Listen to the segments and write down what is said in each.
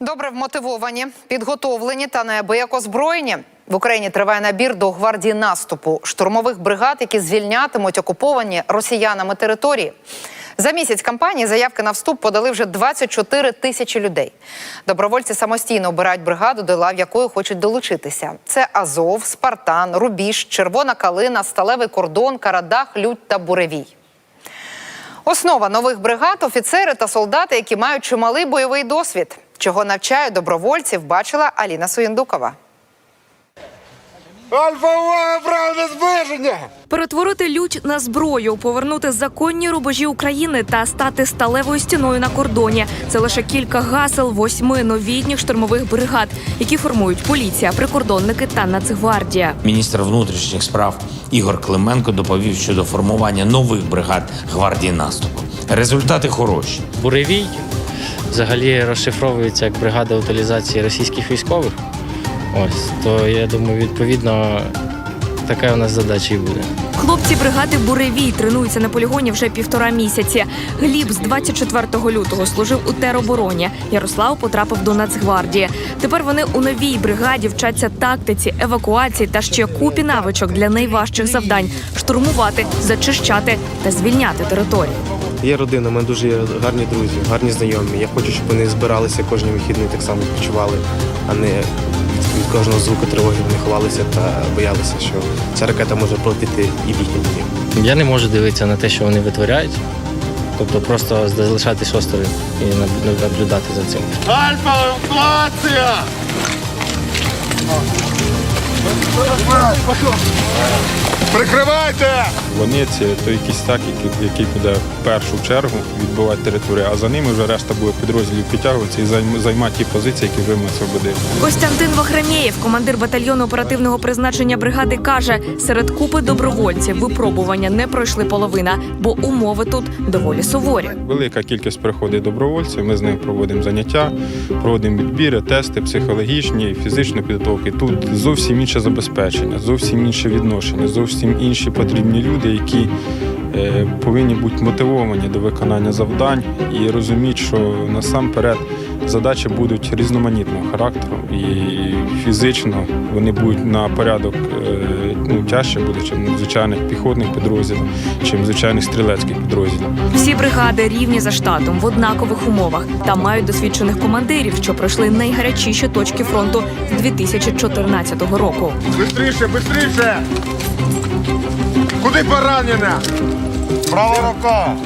Добре вмотивовані, підготовлені та неабияк озброєні. В Україні триває набір до гвардії наступу штурмових бригад, які звільнятимуть окуповані росіянами території. За місяць кампанії заявки на вступ подали вже 24 тисячі людей. Добровольці самостійно обирають бригаду, до лав якої хочуть долучитися. Це Азов, Спартан, Рубіж, Червона Калина, Сталевий кордон, Карадах, Лють та Буревій. Основа нових бригад офіцери та солдати, які мають чималий бойовий досвід. Чого навчають добровольців, бачила Аліна Суєндукова. Альфа увага, правда! Перетворити лють на зброю, повернути законні рубежі України та стати сталевою стіною на кордоні. Це лише кілька гасел восьми новітніх штурмових бригад, які формують поліція, прикордонники та Нацгвардія. Міністр внутрішніх справ Ігор Клименко доповів щодо формування нових бригад гвардії наступу. Результати хороші. Буревій взагалі розшифровується як бригада утилізації російських військових. Ось, то я думаю, відповідно, така у нас задача і буде. Хлопці бригади Буревій тренуються на полігоні вже півтора місяці. Гліб з 24 лютого служив у теробороні. Ярослав потрапив до Нацгвардії. Тепер вони у новій бригаді вчаться тактиці, евакуації та ще купі навичок для найважчих завдань штурмувати, зачищати та звільняти територію. Є родина, у мене дуже є гарні друзі, гарні знайомі. Я хочу, щоб вони збиралися кожні вихідний, так само відпочивали, а не від кожного звуку тривоги вони ховалися та боялися, що ця ракета може полетіти і в їхній дім. Я не можу дивитися на те, що вони витворяють. Тобто просто залишатись осторонь і наблюдати за цим. Альфа евакуація! Прикривайте! Вони це то якийсь так, який, який буде в першу чергу відбивати територію, а за ними вже решта буде підрозділів підтягуватися і займ- займати ті позиції, які вже ми освободили. Костянтин Вахрамєєв, командир батальйону оперативного призначення бригади, каже: серед купи добровольців випробування не пройшли половина, бо умови тут доволі суворі. Велика кількість приходить добровольців. Ми з ними проводимо заняття, проводимо відбіри, тести психологічні, фізичну підготовку. Тут зовсім інше забезпечення, зовсім інше відношення, зовсім інші потрібні люди, які е, повинні бути мотивовані до виконання завдань і розуміти, що насамперед задачі будуть різноманітного характеру і фізично вони будуть на порядок е, ну, тяжче буде, чим звичайних піхотних підрозділів, чим звичайних стрілецьких підрозділів. Всі бригади рівні за штатом в однакових умовах та мають досвідчених командирів, що пройшли найгарячіші точки фронту з 2014 року. Бистріше, бистріше! Куди поранена? Права рука!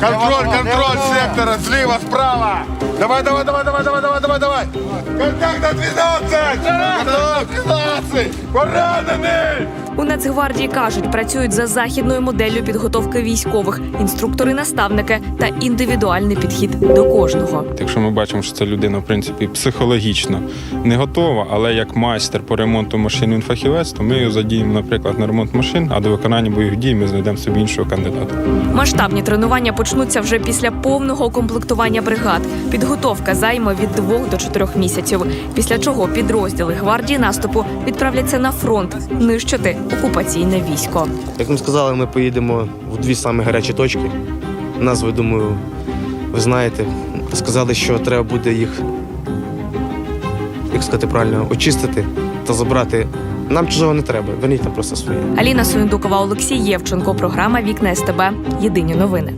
Контроль, контроль сектора, зліва, справа! Давай, давай, давай, давай, давай, давай, давай, давай! Контакт на 12! Контакт 12! Поранений! Нацгвардії кажуть, працюють за західною моделлю підготовки військових, інструктори-наставники та індивідуальний підхід до кожного. Якщо ми бачимо, що ця людина, в принципі, психологічно не готова, але як майстер по ремонту машин він фахівець, то ми його задіємо, наприклад, на ремонт машин, а до виконання бойових дій ми знайдемо собі іншого кандидата. Масштабні тренування почнуться вже після повного комплектування бригад. Підготовка займе від двох до чотирьох місяців. Після чого підрозділи гвардії наступу відправляться на фронт нищити окупаційне військо. Як ми сказали, ми поїдемо в дві самі гарячі точки. Назви, думаю, ви знаєте. Сказали, що треба буде їх, як сказати правильно, очистити та забрати. Нам чужого не треба, верніть нам просто своє. Аліна Суєндукова, Олексій Євченко. Програма Вікна СТБ. Єдині новини.